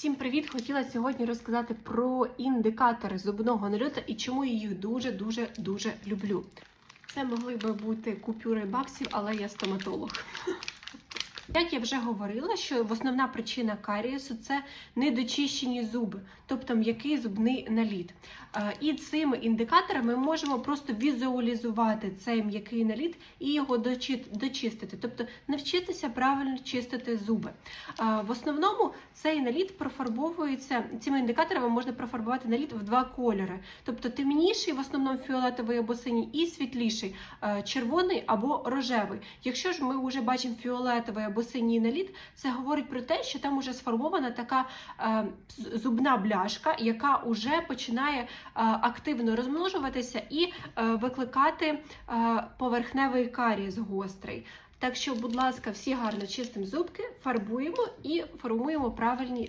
Всім привіт! Хотіла сьогодні розказати про індикатори зубного нальоту і чому я їх дуже дуже дуже люблю. Це могли би бути купюри баксів, але я стоматолог. Як я вже говорила, що основна причина карієсу це недочищені зуби, тобто м'який зубний наліт. Е, І цими індикаторами ми можемо просто візуалізувати цей м'який наліт і його дочистити, тобто навчитися правильно чистити зуби. Е, В основному цей наліт профарбовується цими індикаторами можна профарбувати наліт в два кольори, тобто темніший, в основному фіолетовий або синій, і світліший е, червоний або рожевий. Якщо ж ми вже бачимо фіолетовий або синій наліт, це говорить про те, що там вже сформована така е, зубна бляшка, яка вже починає е, активно розмножуватися і е, викликати е, поверхневий карієс гострий. Так що, будь ласка, всі гарно чистимо зубки, фарбуємо і формуємо правильні